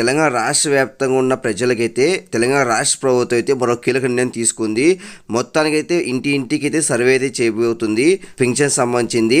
తెలంగాణ రాష్ట్ర వ్యాప్తంగా ఉన్న ప్రజలకైతే తెలంగాణ రాష్ట్ర ప్రభుత్వం అయితే మరో కీలక నిర్ణయం తీసుకుంది. మొత్తానికైతే ఇంటి ఇంటికి అయితే సర్వే అయితే చేయబోతుంది పింఛన్ సంబంధించింది.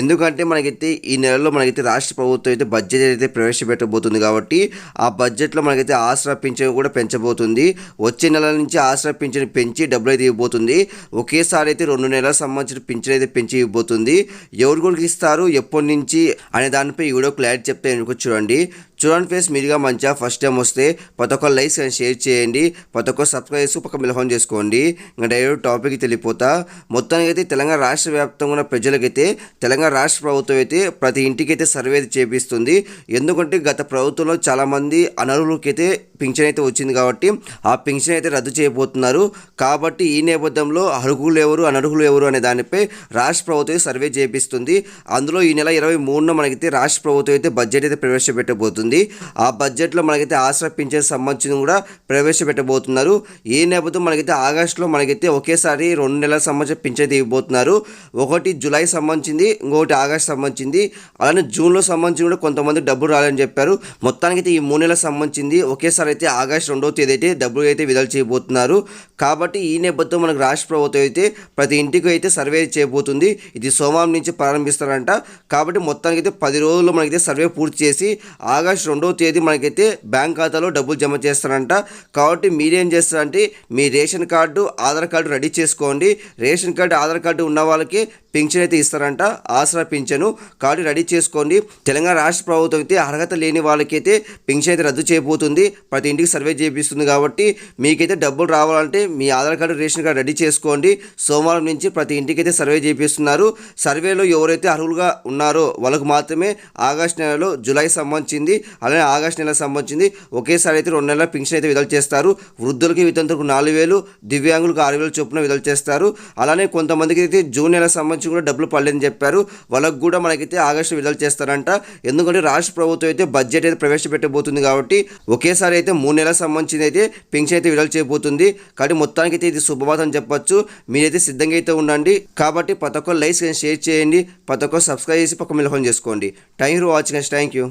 ఎందుకంటే మనకైతే ఈ నెలలో మనకైతే రాష్ట్ర ప్రభుత్వం అయితే బడ్జెట్ అయితే ప్రవేశపెట్టబోతుంది కాబట్టి ఆ బడ్జెట్లో మనకైతే ఆసరా పింఛన్ కూడా పెంచబోతుంది. వచ్చే నెల నుంచి ఆసరా పింఛన్ పెంచి డబ్బులు అయితే ఇవ్వబోతుంది. ఒకేసారి అయితే రెండు నెలల సంబంధించిన పింఛన్ అయితే పెంచి ఇవ్వబోతుంది. ఎవరు కూడా ఇస్తారు? ఎప్పటి నుంచి? అనే దానిపై ఈ క్లారిటీ చెప్తే ఎందుకు చూడండి. చూడండి ఫేస్ మీరుగా మంచిగా ఫస్ట్ టైం వస్తే ప్రతి ఒక్క లైక్స్ అండ్ షేర్ చేయండి. ప్రతి ఒక్క సబ్స్క్రైబ్ చేసి పక్క మిలహోన్ చేసుకోండి. ఇంకా డైరెక్ట్ టాపిక్ తెలియపోతా మొత్తానికి అయితే తెలంగాణ రాష్ట్ర వ్యాప్తంగా ఉన్న ప్రజలకైతే తెలంగాణ రాష్ట్ర ప్రభుత్వం అయితే ప్రతి ఇంటికి అయితే సర్వే చేపిస్తుంది. ఎందుకంటే గత ప్రభుత్వంలో చాలామంది అనర్హులకైతే పింఛన్ అయితే వచ్చింది కాబట్టి ఆ పింఛన్ అయితే రద్దు చేయబోతున్నారు. కాబట్టి ఈ నేపథ్యంలో అర్హులు ఎవరు అనర్హులు ఎవరు అనే దానిపై రాష్ట్ర ప్రభుత్వం సర్వే చేపిస్తుంది. అందులో ఈ నెల ఇరవై మూడున మనకైతే రాష్ట్ర ప్రభుత్వం అయితే బడ్జెట్ అయితే ప్రవేశపెట్టబోతుంది. ఆ బడ్జెట్లో మనకైతే ఆసరా పింఛన్ సంబంధించిన కూడా ప్రవేశపెట్టబోతున్నారు. ఈ నేపథ్యం మనకైతే ఆగస్టులో మనకైతే ఒకేసారి రెండు నెలల సంబంధించిన పింఛన్ ఇవ్వబోతున్నారు. ఒకటి జూలై సంబంధించింది ఇంకొకటి ఆగస్ట్ సంబంధించింది. అలానే జూన్లో సంబంధించి కూడా కొంతమంది డబ్బులు రాలని చెప్పారు. మొత్తానికి అయితే ఈ మూడు నెలలకు సంబంధించింది ఒకేసారి అయితే ఆగస్ట్ రెండవ తేదీ అయితే డబ్బులు అయితే విడుదల చేయబోతున్నారు. కాబట్టి ఈ నేపథ్యం మనకు రాష్ట్ర ప్రభుత్వం అయితే ప్రతి ఇంటికి అయితే సర్వే చేయబోతుంది. ఇది సోమవారం నుంచి ప్రారంభిస్తారంట. కాబట్టి మొత్తానికి అయితే పది రోజుల్లో మనకైతే సర్వే పూర్తి చేసి ఆగస్ట్ రెండవ తేదీ మనకైతే బ్యాంక్ ఖాతాలో డబ్బులు జమ చేస్తారంట. కాబట్టి మీరేం చేస్తారంటే మీ ration card Aadhaar card ready చేసుకోండి. రేషన్ కార్డు ఆధార్ కార్డు ఉన్న వాళ్ళకి పింఛన్ అయితే ఇస్తారంట. ఆసరా పింఛను కార్డు రెడీ చేసుకోండి. తెలంగాణ రాష్ట్ర ప్రభుత్వం అయితే అర్హత లేని వాళ్ళకైతే పింఛన్ అయితే రద్దు చేయబోతుంది. ప్రతి ఇంటికి సర్వే చేపిస్తుంది కాబట్టి మీకైతే డబ్బులు రావాలంటే మీ Aadhaar card ration card ready చేసుకోండి. సోమవారం నుంచి ప్రతి ఇంటికి అయితే సర్వే చేపిస్తున్నారు. సర్వేలో ఎవరైతే అర్హులుగా ఉన్నారో వాళ్ళకు మాత్రమే ఆగస్ట్ నెలలో జూలై సంబంధించింది అలానే ఆగస్ట్ నెలకు సంబంధించింది ఒకేసారి అయితే రెండు నెలల పింఛన్ అయితే విడుదల చేస్తారు. వృద్ధులకి వితంతులకు నాలుగు వేలు దివ్యాంగులకు ఆరు వేలు చొప్పున విడుదల చేస్తారు. అలానే కొంతమందికి అయితే జూన్ నెలకు సంబంధించి కూడా డబ్బులు పడలేదని చెప్పారు. వాళ్ళకు కూడా మనకైతే ఆగస్టు విడుదల చేస్తారంట. ఎందుకంటే రాష్ట్ర ప్రభుత్వం అయితే బడ్జెట్ అయితే ప్రవేశపెట్టబోతుంది కాబట్టి ఒకేసారి అయితే అయితే మూడు నెలలకు సంబంధించిన అయితే పెన్షన్ అయితే విడుదల చేయబోతుంది. కాబట్టి మొత్తానికి అయితే ఇది శుభవార్త అని చెప్పొచ్చు. మీరైతే సిద్ధంగా అయితే ఉండండి. కాబట్టి ప్రతి ఒక్కరు లైక్స్ షేర్ చేయండి. ప్రతి ఒక్కరు సబ్స్క్రైబ్ చేసి పక్క మిలహం చేసుకోండి. Thank you for watching thank you